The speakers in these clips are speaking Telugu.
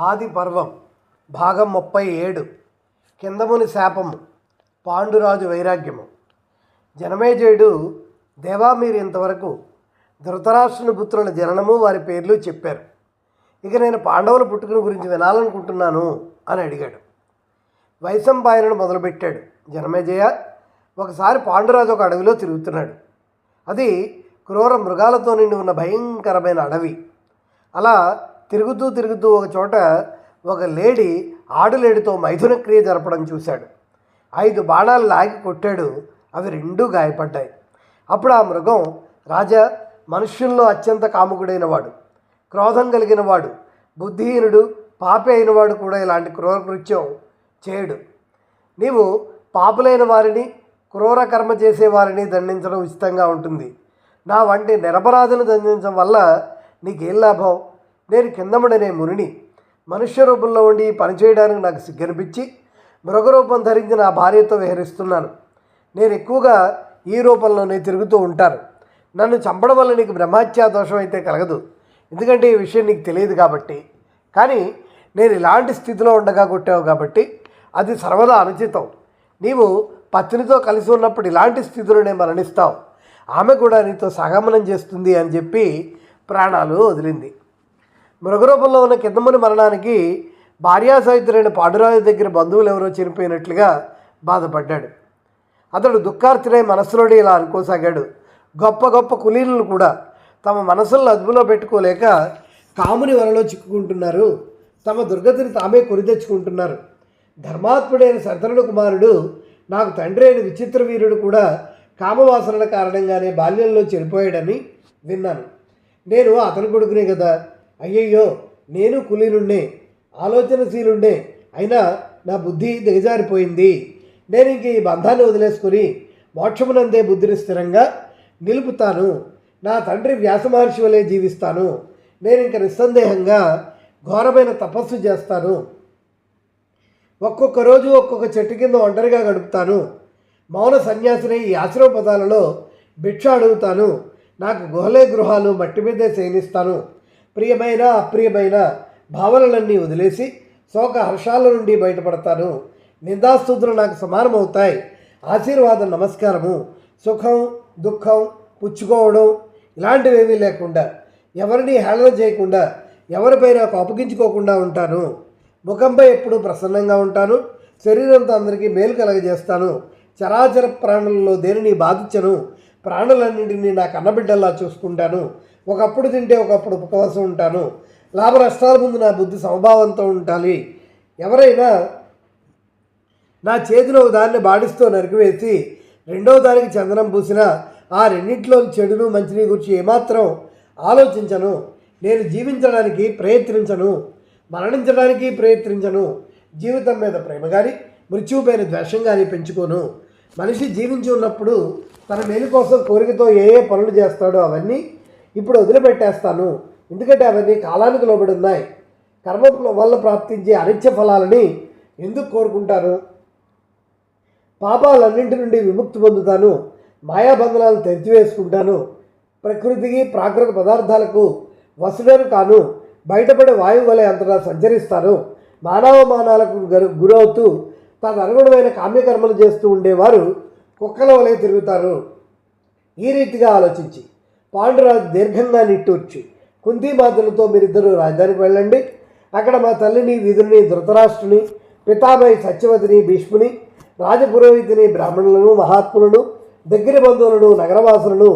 ఆది పర్వం భాగం ముప్పై ఏడు కిందముని శాపము పాండురాజు వైరాగ్యము. జనమేజయుడు దేవా మీరు ఇంతవరకు ధృతరాష్ట్రుని పుత్రుల జననము వారి పేర్లు చెప్పారు. ఇక నేను పాండవుల పుట్టుకుని గురించి వినాలనుకుంటున్నాను అని అడిగాడు. వైశంపాయనను మొదలుపెట్టాడు. జనమేజయ ఒకసారి పాండురాజు ఒక అడవిలో తిరుగుతున్నాడు. అది క్రూర మృగాలతో నిండి ఉన్న భయంకరమైన అడవి. అలా తిరుగుతూ తిరుగుతూ ఒక చోట ఒక లేడీ ఆడులేడితో మైథున క్రియ జరపడం చూశాడు. ఐదు బాణాలు లాగి కొట్టాడు. అవి రెండూ గాయపడ్డాయి. అప్పుడు ఆ మృగం రాజా మనుష్యుల్లో అత్యంత కాముకుడైన వాడు క్రోధం కలిగిన వాడు బుద్ధిహీనుడు పాపి అయినవాడు కూడా ఇలాంటి క్రూర కృత్యం చేయడు. నీవు పాపులైన వారిని క్రూర కర్మ చేసే వారిని దండించడం ఉచితంగా ఉంటుంది. నా వంటి నిరపరాధులను దండించడం వల్ల నీకేం లాభం? నేను కిందముడనే మునిని. మనుష్య రూపంలో ఉండి పనిచేయడానికి పని చేయడానికి నాకు సిగ్గనిపించి మృగరూపం ధరించి నా భార్యతో విహరిస్తున్నాను. నేను ఎక్కువగా ఈ రూపంలోనే తిరుగుతూ ఉంటాను. నన్ను చంపడం వల్ల నీకు బ్రహ్మహత్యా దోషం అయితే కలగదు. ఎందుకంటే ఈ విషయం నీకు తెలియదు కాబట్టి. కానీ నేను ఇలాంటి స్థితిలో ఉండగా కొట్టావు కాబట్టి అది సర్వదా అనుచితం. నీవు పత్నితో కలిసి ఉన్నప్పుడు ఇలాంటి స్థితిలోనే మరణిస్తావు. ఆమె కూడా నీతో సగమనం చేస్తుంది అని చెప్పి ప్రాణాలు వదిలింది. మృగరూపంలో ఉన్న కిందముని మరణానికి భార్యాసహితుడైన పాండురాజు దగ్గర బంధువులు ఎవరో చనిపోయినట్లుగా బాధపడ్డాడు. అతడు దుఃఖార్తుడై మనస్సులోనే ఇలా అనుకోసాగాడు. గొప్ప గొప్ప కులీనులు కూడా తమ మనసులను అదుపులో పెట్టుకోలేక కాముని వలలో చిక్కుకుంటున్నారు. తమ దుర్గతిని తామే కొని తెచ్చుకుంటున్నారు. ధర్మాత్ముడైన శరతనుడు కుమారుడు నాకు తండ్రి అయిన విచిత్ర వీరుడు కూడా కామవాసనల కారణంగానే బాల్యంలో చనిపోయాడని విన్నాను. నేను అతని కొడుకునే కదా. అయ్యయ్యో నేను కులీనుండే ఆలోచనశీలుండే అయినా నా బుద్ధి దిగజారిపోయింది. నేను ఇంక ఈ బంధాన్ని వదిలేసుకుని మోక్షమునందే బుద్ధిని స్థిరంగా నిలుపుతాను. నా తండ్రి వ్యాస మహర్షి వలె జీవిస్తాను. నేను ఇంక నిస్సందేహంగా ఘోరమైన తపస్సు చేస్తాను. ఒక్కొక్క రోజు ఒక్కొక్క చెట్టు కింద ఒంటరిగా గడుపుతాను. మౌన సన్యాసిని ఈ ఆశ్రమ పదాలలో భిక్ష అడుగుతాను. నాకు గుహలే గృహాలు మట్టి మీదే శయనిస్తాను ప్రియమైన అప్రియమైన భావనలన్నీ వదిలేసి శోక హర్షాల నుండి బయటపడతాను. నిందాస్తుతులు నాకు సమానమవుతాయి. ఆశీర్వాదం నమస్కారము సుఖం దుఃఖం పుచ్చుకోవడం ఇలాంటివేమీ లేకుండా ఎవరిని హేళన చేయకుండా ఎవరిపైన కోపగించుకోకుండా ఉంటాను. ముఖంపై ఎప్పుడు ప్రసన్నంగా ఉంటాను. శరీరంతో అందరికీ మేలు కలగజేస్తాను. చరాచర ప్రాణులలో దేనిని బాధించను? ప్రాణులన్నింటినీ నా కన్నబిడ్డల్లా చూసుకుంటాను. ఒకప్పుడు తింటే ఒకప్పుడు ఉపవాసం ఉంటాను. లాభ నష్టాల ముందు నా బుద్ధి సమభావంతో ఉండాలి. ఎవరైనా నా చేతిలో ఒక దాన్ని బాడిస్తూ నరికివేసి రెండవ దానికి చందనం పూసిన ఆ రెండింటిలో చెడును మంచిని గురించి ఏమాత్రం ఆలోచించను. నేను జీవించడానికి ప్రయత్నించను. మరణించడానికి ప్రయత్నించను. జీవితం మీద ప్రేమ కానీ మృత్యువు పైన ద్వేషం కానీ పెంచుకోను. మనిషి జీవించి ఉన్నప్పుడు తన మేలు కోసం కోరికతో ఏ ఏ పనులు చేస్తాడో అవన్నీ ఇప్పుడు వదిలిపెట్టేస్తాను. ఎందుకంటే అవన్నీ కాలానికి లోబడి ఉన్నాయి. కర్మ వల్ల ప్రాప్తించే అనిత్య ఫలాలని ఎందుకు కోరుకుంటాను? పాపాలన్నింటి నుండి విముక్తి పొందుతాను. మాయాబంధనాలను తెరిచివేసుకుంటాను. ప్రకృతికి ప్రాకృతిక పదార్థాలకు వసుడను కాను. బయటపడే వాయువు వలె అంతటా సంచరిస్తాను. మానవమానాలకు గురవుతూ తన అనుగుణమైన కామ్యకర్మలు చేస్తూ ఉండేవారు కుక్కల వలె తిరుగుతారు. ఈ రీతిగా ఆలోచించి. పాండురాజు దీర్ఘంగా నిట్టూర్చి కుంతీమాతలతో మీరిద్దరూ రాజధానికి వెళ్ళండి. అక్కడ మా తల్లిని విధుని ధృతరాష్ట్రుని పితామహి సత్యవతిని భీష్ముని రాజపురోహితిని బ్రాహ్మణులను మహాత్ములను దగ్గర బంధువులను నగరవాసులను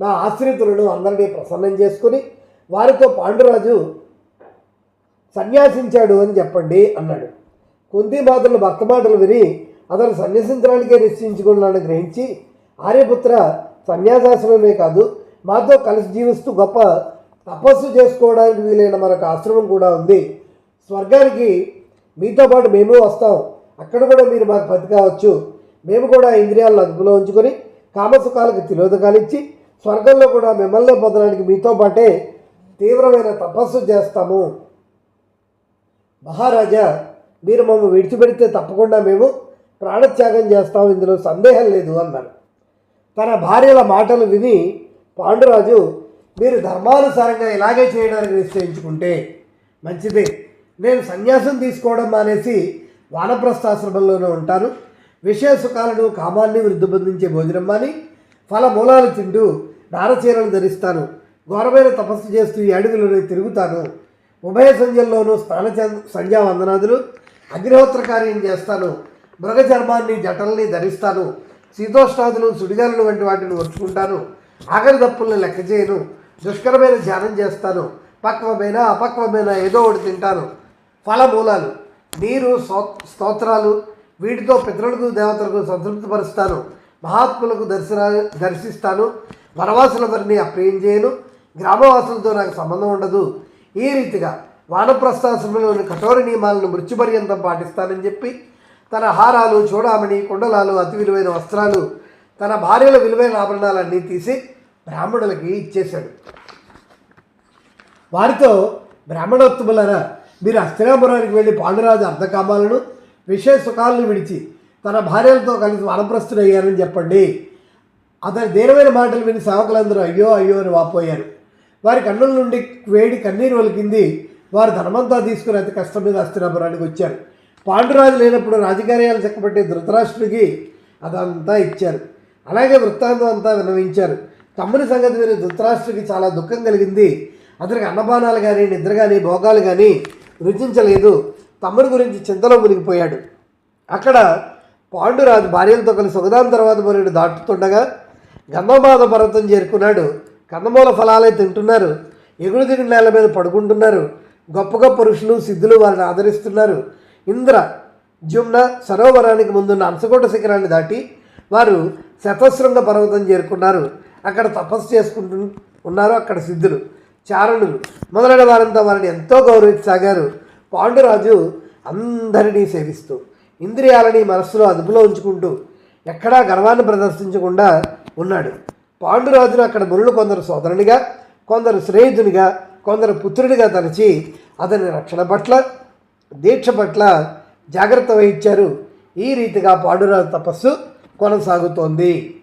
నా ఆశ్రితులను అందరినీ ప్రసన్నం చేసుకుని వారితో పాండురాజు సన్యాసించాడు అని చెప్పండి అన్నాడు. కుంతిమాతలు భక్త మాటలు విని అతను సన్యసించడానికే నిశ్చయించుకున్నాడని గ్రహించి ఆర్యపుత్ర సన్యాసాశ్రమమే కాదు మాతో కలిసి జీవిస్తూ గొప్ప తపస్సు చేసుకోవడానికి వీలైన మరొక ఆశ్రమం కూడా ఉంది. స్వర్గానికి మీతో పాటు మేము వస్తాం. అక్కడ కూడా మీరు మాకు బతికావచ్చు. మేము కూడా ఇంద్రియాలను అదుపులో ఉంచుకొని కామసుఖాలకు తిలోదకాలు ఇచ్చి స్వర్గంలో కూడా మిమ్మల్ని పొందడానికి మీతో పాటే తీవ్రమైన తపస్సు చేస్తాము. మహారాజా మీరు మమ్మల్ని విడిచిపెడితే తప్పకుండా మేము ప్రాణత్యాగం చేస్తాం. ఇందులో సందేహం లేదు అన్నాడు. తన భార్యల మాటలు విని పాండురాజు మీరు ధర్మానుసారంగా ఇలాగే చేయడానికి నిశ్చయించుకుంటే మంచిదే. నేను సన్యాసం తీసుకోవడం మానేసి వానప్రస్థాశ్రమంలోనే ఉంటాను. విషయ సుఖాలను కామాన్ని వృద్ధిబంధించే భోజనం మాని ఫల మూలాలు తింటూ నారచీరలు ధరిస్తాను. ఘోరమైన తపస్సు చేస్తూ ఈ అడవిలోనే తిరుగుతాను. ఉభయ సంధ్యల్లోనూ స్నాన చ- సంధ్యావందనాదులు అగ్నిహోత్ర కార్యం చేస్తాను. మృగ చర్మాన్ని జటల్ని ధరిస్తాను. శీతోష్ణాదులు సుడిగాలను వంటి వాటిని వచ్చుకుంటాను ఆఖరి తప్పులను లెక్క చేయను. దుష్కరమైన ధ్యానం చేస్తాను. పక్వమైన అపక్వమైన ఏదో ఒకటి తింటాను. ఫలమూలాలు. నీరు సో స్తోత్రాలు. వీటితో పితరులకు దేవతలకు సంతృప్తిపరుస్తాను. మహాత్ములకు దర్శన దర్శిస్తాను. వనవాసులందరినీ వారిని అప్రియం చేయను. గ్రామవాసులతో నాకు సంబంధం ఉండదు. ఈ రీతిగా వానప్రస్థాశ్రమంలోని కఠోర నియమాలను మృత్యుపర్యంతం పాటిస్తానని చెప్పి తన హారాలు చూడామణి కుండలాలు అతి విలువైన వస్త్రాలు తన భార్యల విలువైన ఆభరణాలన్నీ తీసి బ్రాహ్మణులకి ఇచ్చేశాడు. వారితో బ్రాహ్మణోత్తములరా మీరు అస్థిరాపురానికి వెళ్ళి పాండురాజు అర్ధకామాలను విషయ సుఖాలను విడిచి తన భార్యలతో కలిసి వనప్రస్తుడయ్యారని చెప్పండి. అతని దీనమైన మాటలు విని సేవకులందరూ అయ్యో అయ్యో అని వాపోయారు. వారి కన్నుల నుండి వేడి కన్నీరు వలికింది. వారు ధనమంతా తీసుకుని అతి కష్టం మీద హస్తినాపురానికి వచ్చారు. పాండురాజు లేనప్పుడు రాజకార్యాలు చక్కబట్టే ధృతరాష్ట్రుడికి అదంతా ఇచ్చారు. అలాగే వృత్తాంతం అంతా వినవించారు తమ్ముని సంగతి విని ధృతరాష్ట్రుడికి చాలా దుఃఖం కలిగింది. అతనికి అన్నపానాలు కానీ నిద్ర కానీ భోగాలు కానీ రుచించలేదు. తమ్ముని గురించి చింతలో మునిగిపోయాడు. అక్కడ పాండురాజు భార్యలతో కలిసి ఒకదాని తర్వాత మరొకటి దాటుతుండగా గంధమాద పర్వతం చేరుకున్నాడు. కందమూల ఫలాలే తింటున్నారు. ఎగుడు దిగుడు నేల మీద పడుకుంటున్నారు. గొప్ప గొప్ప ఋషులు సిద్ధులు వారిని ఆదరిస్తున్నారు. ఇంద్ర జుమ్న సరోవరానికి ముందున్న అంశకోట శిఖరాన్ని దాటి వారు శతశృంగ పర్వతం చేరుకున్నారు. అక్కడ తపస్సు చేసుకుంటు ఉన్నారు అక్కడ సిద్ధులు. చారణులు మొదలైన వారంతా వారిని ఎంతో గౌరవించసాగారు. పాండురాజు అందరినీ సేవిస్తూ ఇంద్రియాలని మనస్సులో అదుపులో ఉంచుకుంటూ ఎక్కడా గర్వాన్ని ప్రదర్శించకుండా ఉన్నాడు. పాండురాజును అక్కడ మునులు కొందరు సోదరునిగా కొందరు స్నేహితునిగా కొందరు పుత్రుడిగా తలచి అతని రక్షణ పట్ల దీక్ష పట్ల జాగ్రత్త వహించారు. ఈ రీతిగా పాండురాజు తపస్సు కొనసాగుతోంది.